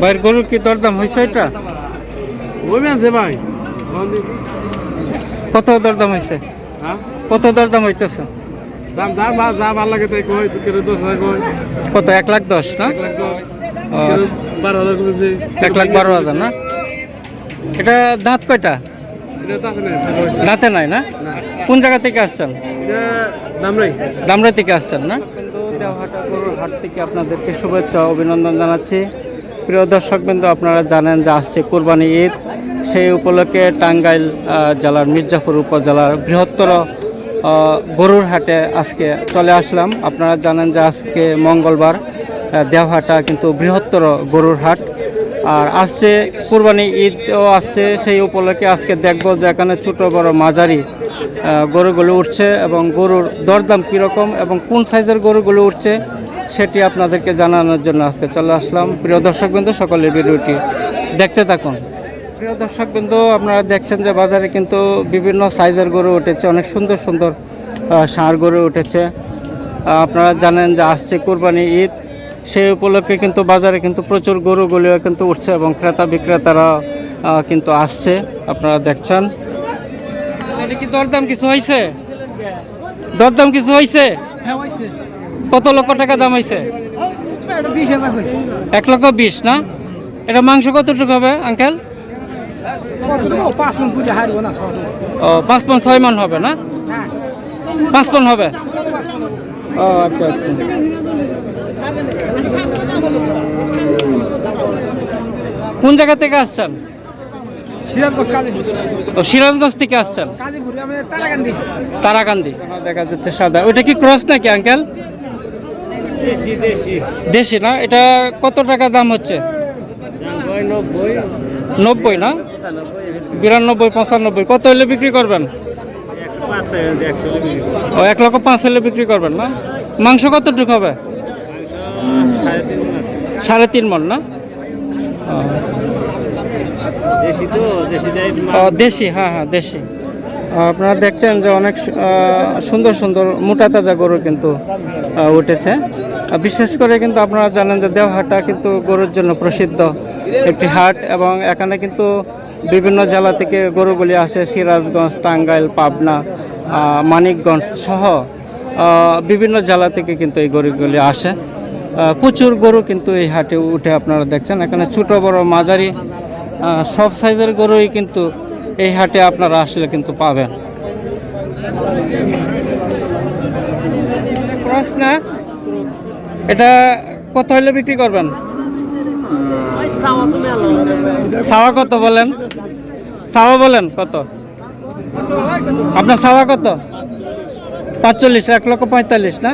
বাইর গরুর কি দরদাম হয়েছে এটা? ভাই। কত দরদাম হয়েছে হ্যাঁ? কত দরদাম হইতেছে? দাম যা যা ভালো লাগে তাই কই দশ হাজার কত এক লাখ দশ না? ও, বারো হাজার এক লাখ বারো হাজার না? এটা দাঁত কয়টা? দাঁতে নাই না? কোন জায়গা থেকে আসছেন? এটা দাম নাই দামরা থেকে আসছেন না? দেওহাটা হাট থেকে আপনাদেরকে শুভেচ্ছা অভিনন্দন জানাচ্ছি। প্রিয় দর্শক বিন্দু আপনারা জানেন যে আসছে কোরবানি ঈদ। সেই উপলক্ষে টাঙ্গাইল জেলার মির্জাপুর উপজেলার বৃহত্তর গরুর হাটে আজকে চলে আসলাম। আপনারা জানেন যে আজকে মঙ্গলবার দেওহাটা কিন্তু বৃহত্তর গরুর হাট। আর আসছে, কুরবানি ঈদও আসছে, সেই উপলক্ষে আজকে দেখব যে এখানে ছোটো বড় মাঝারি গরুগুলো উঠছে এবং গরুর দরদাম কীরকম এবং কোন সাইজের গরুগুলো উঠছে সেটি আপনাদেরকে জানানোর জন্য আজকে চলে আসলাম। প্রিয় দর্শকবৃন্দ, সকলে ভিডিওটি দেখতে থাকুন। প্রিয় দর্শকবৃন্দ, আপনারা দেখছেন যে বাজারে কিন্তু বিভিন্ন সাইজের গরু উঠেছে, অনেক সুন্দর সুন্দর ষাঁড় গরু উঠেছে। আপনারা জানেন যে আসছে কুরবানি ঈদ। সেই উপলক্ষে কিন্তু বাজারে কিন্তু প্রচুর গরুগুলিও কিন্তু উঠছে এবং ক্রেতা বিক্রেতারা কিন্তু আসছে। আপনারা দেখছেন। কি দরদাম কিছু হয়েছে দরদাম কিছু হয়েছে কত লক্ষ টাকা দাম হয়েছে এক লক্ষ বিশ না? এটা মাংস কতটুকু হবে আঙ্কেল? ও পাঁচ পন ছয় মান হবে না? পাঁচ পন হবে। ও আচ্ছা আচ্ছা। কোন জায়গা থেকে আসছেন? সিরাজগঞ্জ ও সিরাজগঞ্জ থেকে আসছেন? তারাকান্দি। দেখা যাচ্ছে সাদা। ওইটা কি ক্রস নাকি আঙ্কেল? দেশি না? এটা কত টাকা দাম হচ্ছে? নব্বই না? বিরানব্বই পঁচানব্বই। কত হলে বিক্রি করবেন? ও এক লক্ষ পাঁচ হলে বিক্রি করবেন না? মাংস কতটুকু হবে? সাড়ে তিন মন না? দেশি হ্যাঁ হ্যাঁ দেশি। আপনারা দেখছেন যে অনেক সুন্দর সুন্দর মোটা তাজা গরু কিন্তু উঠেছে। বিশেষ করে কিন্তু আপনারা জানেন যে দেওহাটা কিন্তু গরুর জন্য প্রসিদ্ধ একটি হাট এবং এখানে কিন্তু বিভিন্ন জেলা থেকে গরুগুলি আসে সিরাজগঞ্জ টাঙ্গাইল পাবনা মানিকগঞ্জ সহ বিভিন্ন জেলা থেকে কিন্তু এই গরুগুলি আসে। প্রচুর গরু কিন্তু এই হাটে উঠে আপনারা দেখছেন। এখানে ছোট, বড়, মাঝারি সব সাইজের গরুই কিন্তু এই হাটে আপনারা আসলে কিন্তু পাবেন। না? এটা কত হলে বিক্রি করবেন? সাওয়া কত বলেন? সাওয়া বলেন কত? আপনার সাওয়া কত? পাঁচচল্লিশ, এক লক্ষ পঁয়তাল্লিশ না?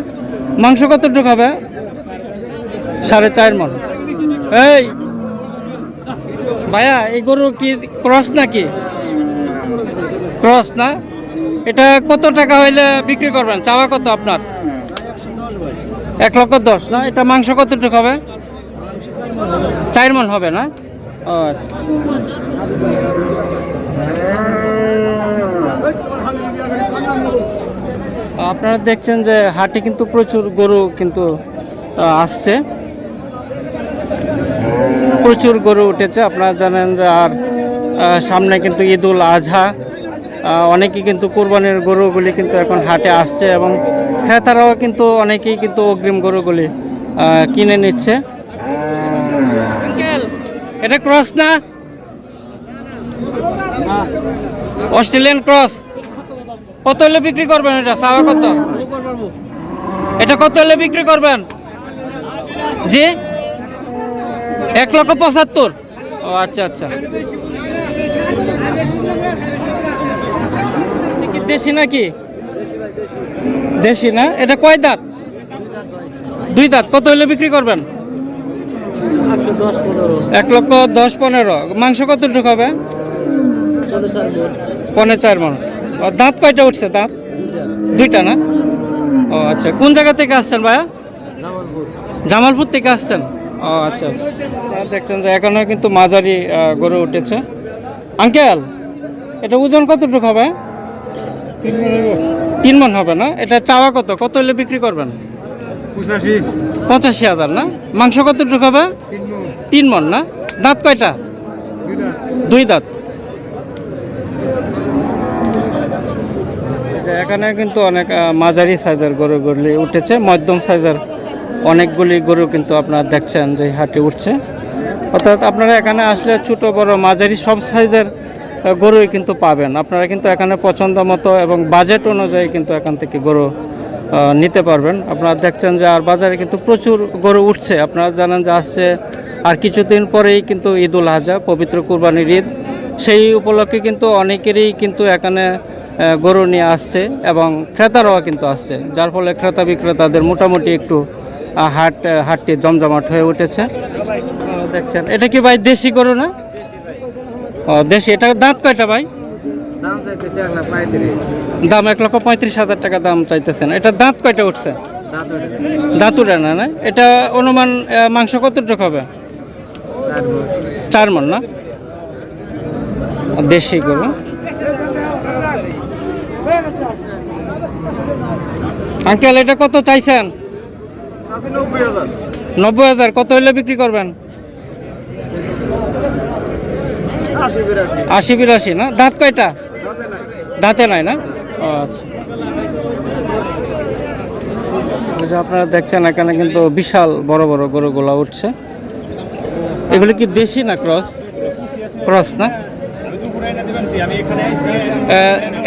মাংস কতটুকু হবে? সাড়ে চার মন। এই, ভাইয়া, এই গরু কি ক্রস নাকি? ক্রস না? এটা কত টাকা হইলে বিক্রি করবেন? চাওয়া কত আপনার? এক লক্ষ দশ, না? এটা মাংস কতটুকু হবে? চার মন হবে না? আচ্ছা। আপনারা দেখছেন যে হাটে কিন্তু প্রচুর গরু কিন্তু আসছে। প্রচুর গরু উঠেছে। আপনারা জানেন যে আর সামনে কিন্তু ঈদুল আজহা। অনেকেই কিন্তু কোরবানির গরুগুলি কিন্তু এখন হাটে আসছে এবং ক্রেতারাও কিন্তু অনেকেই কিন্তু অগ্রিম গরুগুলি কিনে নিচ্ছে। এটা ক্রস না? Australian cross. কত হলে বিক্রি করবেন এটা? চাওয়া কত? এটা কত হলে বিক্রি করবেন? জি? এক লক্ষ পঁচাত্তর। ও আচ্ছা আচ্ছা। দেশি নাকি? দেশি না? এটা কয় দাঁত? দুই দাঁত। কত হলে বিক্রি করবেন? এক লক্ষ দশ পনেরো। মাংস কতটুকু হবে? পনেরো চার মন। দাঁত কয়টা উঠছে দাঁত? দুইটা না? ও আচ্ছা। কোন জায়গা থেকে আসছেন ভাইয়া? জামালপুর থেকে আসছেন? আচ্ছা আচ্ছা। দেখছেন যে এখানে কিন্তু মাঝারি গরু উঠেছে। আঙ্কেল এটা ওজন কতটুকু হবে? তিন মন হবে না? এটা চাওয়া কত? কত হলে বিক্রি করবেন? পঁচাশি। পঁচাশি হাজার না? মাংস কতটুকু হবে? তিন মন। না? দাঁত কয়টা? দুই দাঁত। যে এখানে কিন্তু অনেক মাঝারি সাইজের গরুগুলি উঠেছে মধ্যম সাইজের অনেকগুলি গরু কিন্তু আপনারা দেখছেন যে হাটে উঠছে। অর্থাৎ আপনারা এখানে আসলে ছোট, বড়, মাঝারি সব সাইজের গরুই কিন্তু পাবেন। আপনারা কিন্তু এখানে পছন্দ মতো এবং বাজেট অনুযায়ী কিন্তু এখান থেকে গরু নিতে পারবেন। আপনারা দেখছেন যে আর বাজারে কিন্তু প্রচুর গরু উঠছে। আপনারা জানেন যে আসছে আর কিছুদিন পরেই কিন্তু ঈদ উল আজহা, পবিত্র কুরবানির ঈদ। সেই উপলক্ষে কিন্তু অনেকেরই কিন্তু এখানে গরু নিয়ে আসছে এবং ক্রেতারাও কিন্তু আসছে। যার ফলে ক্রেতা বিক্রেতাদের মোটামুটি একটু হাট হাটটি জমজমাট হয়ে উঠেছে। দেখছেন এটা কি ভাই দেশি গরু না? ও দেশি এটা দাঁত কয়টা ভাই? দাম এক লক্ষ পঁয়ত্রিশ হাজার টাকা দাম চাইতেছেন। এটা দাঁত কয়টা উঠছে? দাঁত দাঁতুরা না না? এটা অনুমান মাংস কতটুকু হবে? চার মন না? দেশি গরু। আঙ্কেল এটা কত চাইছেন? নব্বই হাজার। কত হলে বিক্রি করবেন? আশি বিরাশি। না? দাঁত কয়টা? দাঁতে নাই। না? ও আচ্ছা। ওই যে আপনারা দেখছেন এখানে কিন্তু বিশাল বড় বড় গরুগুলা উঠছে। এগুলো কি দেশি না ক্রস? ক্রস না?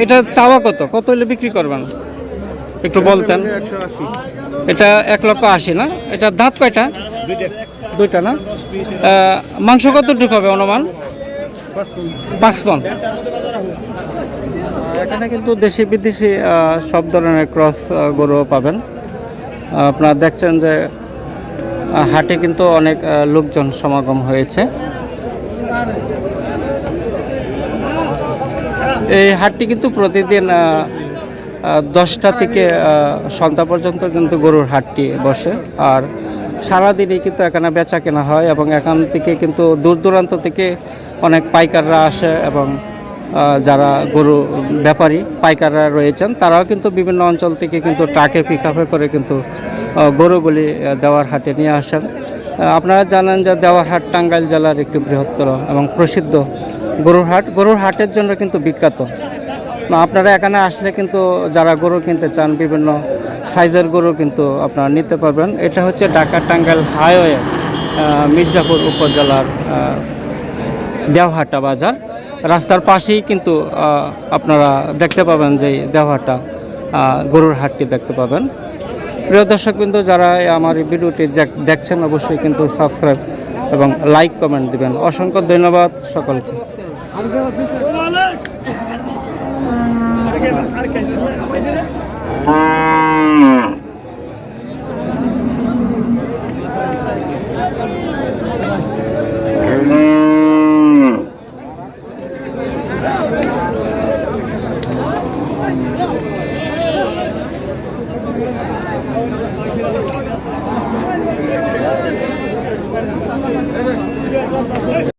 এটা চাওয়া কত? কত হলে বিক্রি করবেন? একটু বলতেন। এটা এক লক্ষ আশি, না? এটা দাঁত কয়টা? দুইটা, না? মাংস কতটুকু হবে অনুমান? পাঁচ পন। এখানে কিন্তু দেশি বিদেশি সব ধরনের ক্রস গরুও পাবেন। আপনারা দেখছেন যে হাটে কিন্তু অনেক লোকজন সমাগম হয়েছে। এই হাটটি কিন্তু প্রতিদিন দশটা থেকে সন্ধ্যা পর্যন্ত কিন্তু গরুর হাটটি বসে। আর সারাদিনই কিন্তু এখানে বেচা কেনা হয় এবং এখান থেকে কিন্তু দূর দূরান্ত থেকে অনেক পাইকাররা আসে এবং যারা গরু ব্যাপারী পাইকাররা রয়েছেন, তারাও কিন্তু বিভিন্ন অঞ্চল থেকে কিন্তু ট্রাকে পিক করে কিন্তু গরুগুলি দেওয়ার হাটে নিয়ে আসেন। আপনারা জানেন যে দেওয়ার হাট টাঙ্গাইল জেলার একটি বৃহত্তর এবং প্রসিদ্ধ গরুর হাট। গরুর হাটের জন্য কিন্তু বিখ্যাত। আপনারা এখানে আসলে কিন্তু যারা গরু কিনতে চান, বিভিন্ন সাইজের গরু কিন্তু আপনারা নিতে পারবেন। এটা হচ্ছে ঢাকা টাঙ্গাইল হাইওয়ে মির্জাপুর উপজেলার দেওহাটা বাজার। রাস্তার পাশেই কিন্তু আপনারা দেখতে পাবেন যে দেওহাটা গরুর হাটটি দেখতে পাবেন। প্রিয় দর্শক কিন্তু যারা আমার এই ভিডিওটি দেখ- দেখছেন, অবশ্যই কিন্তু সাবস্ক্রাইব এবং লাইক কমেন্ট দিবেন। অসংখ্য ধন্যবাদ সকলকে। আর